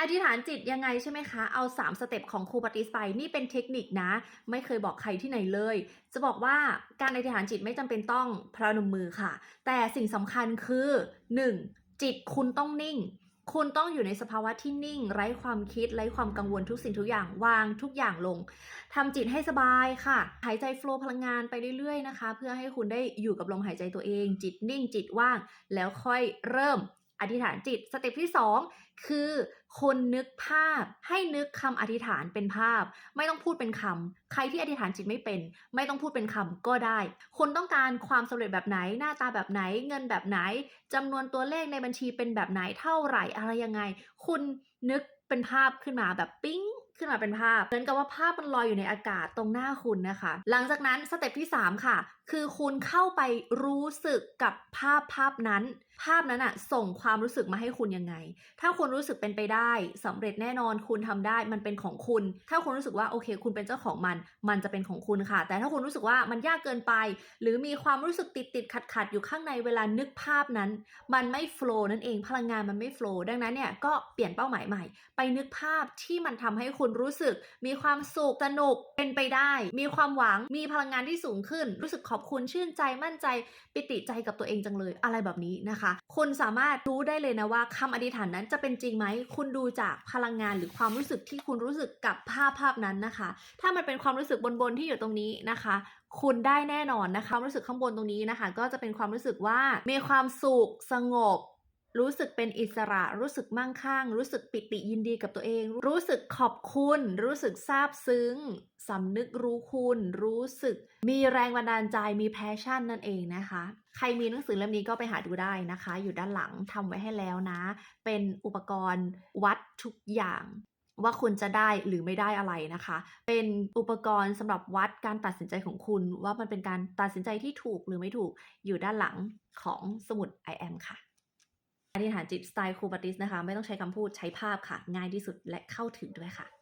อธิษฐานจิตยังไงใช่ไหมคะ เอา 3 สเต็ปของครูปฏิสไปนี่เป็นเทคนิคนะ ไม่เคยบอกใครที่ไหนเลย จะบอกว่าการอธิษฐานจิตไม่จำเป็นต้องพระนมมือค่ะ แต่สิ่งสำคัญคือ 1. จิตคุณต้องนิ่ง คุณต้องอยู่ในสภาวะที่นิ่ง ไร้ความคิด ไร้ความกังวลทุกสิ่งทุกอย่างวางทุกอย่างลงทำจิตให้สบายค่ะ หายใจโฟล์พลังงานไปเรื่อยๆนะคะ เพื่อให้คุณได้อยู่กับลมหายใจตัวเอง จิตนิ่งจิตว่าง แล้วค่อยเริ่ม อธิษฐานจิต สเต็ปที่ 2 คือคนนึกภาพ ให้นึกคำอธิษฐานเป็นภาพ ไม่ต้องพูดเป็นคำใครที่อธิษฐานจิตไม่เป็น ไม่ต้องพูดเป็นคำก็ได้ คนต้องการความสำเร็จแบบไหน หน้าตาแบบไหน เงินแบบไหนจำนวนตัวเลขในบัญชีเป็นแบบไหน เท่าไหร่ อะไรยังไง คุณนึกเป็นภาพขึ้นมาแบบปิ๊ง ขึ้นมาเป็นภาพเหมือนกับว่าภาพมันลอยอยู่ในอากาศตรงหน้าคุณนะคะ หลังจากนั้นสเต็ปที่ 3 ค่ะ คือคุณเข้าไปรู้สึกกับภาพภาพนั้น ภาพนั้นอะส่งความรู้สึกมาให้คุณยังไง ถ้าคุณรู้สึกเป็นไปได้สำเร็จแน่นอนคุณทำได้มันเป็นของคุณ ถ้าคุณรู้สึกว่าโอเค คุณเป็นเจ้าของมัน มันจะเป็นของคุณค่ะ แต่ถ้าคุณรู้สึกว่ามันยากเกินไป หรือมีความรู้สึกติดติดขัดขัดอยู่ข้างในเวลานึกภาพนั้น มันไม่โฟล์นั่นเองพลังงานมันไม่โฟล์ดังนั้นเนี่ยก็เปลี่ยนเป้าหมายใหม่ ไปนึกภาพที่มันทำให้คุณรู้สึก มีความสุขสนุกเป็นไปได้ มีความหวังมีพลังงานที่สูงขึ้น รู้สึกขอบคุณชื่นใจมั่นใจ ปิติใจกับตัวเองจังเลยอะไรแบบนี้นะคะ คุณสามารถรู้ได้เลยนะว่าคำอธิษฐานนั้นจะเป็นจริงไหมคุณดูจากพลังงานหรือความรู้สึกที่คุณรู้สึกกับภาพภาพนั้นนะคะ ถ้ามันเป็นความรู้สึกบนๆที่อยู่ตรงนี้นะคะคุณได้แน่นอนนะคะความรู้สึกข้างบนตรงนี้นะคะ ก็จะเป็นความรู้สึกว่ามีความสุขสงบ รู้สึกเป็นอิสระ รู้สึกมั่งคั่ง รู้สึกปิติยินดีกับตัวเอง รู้สึกขอบคุณ รู้สึกซาบซึ้งสำนึกรู้คุณ รู้สึก มีแรงบันดาลใจ มีแพชชั่นนั่นเองนะคะ ใครมีหนังสือเล่มนี้ก็ไปหาดูได้นะคะ อยู่ด้านหลังทำไว้ให้แล้วนะ เป็นอุปกรณ์วัดทุกอย่างว่าคุณจะได้หรือไม่ได้อะไรนะคะ เป็นอุปกรณ์สำหรับวัดการตัดสินใจของคุณ ว่ามันเป็นการตัดสินใจที่ถูกหรือไม่ถูกอยู่ด้านหลังของสมุด I am ค่ะ ธิษฐานจิตสไตล์ครูปาติสนะคะ ไม่ต้องใช้คำพูดใช้ภาพค่ะ ง่ายที่สุดและเข้าถึงด้วยค่ะ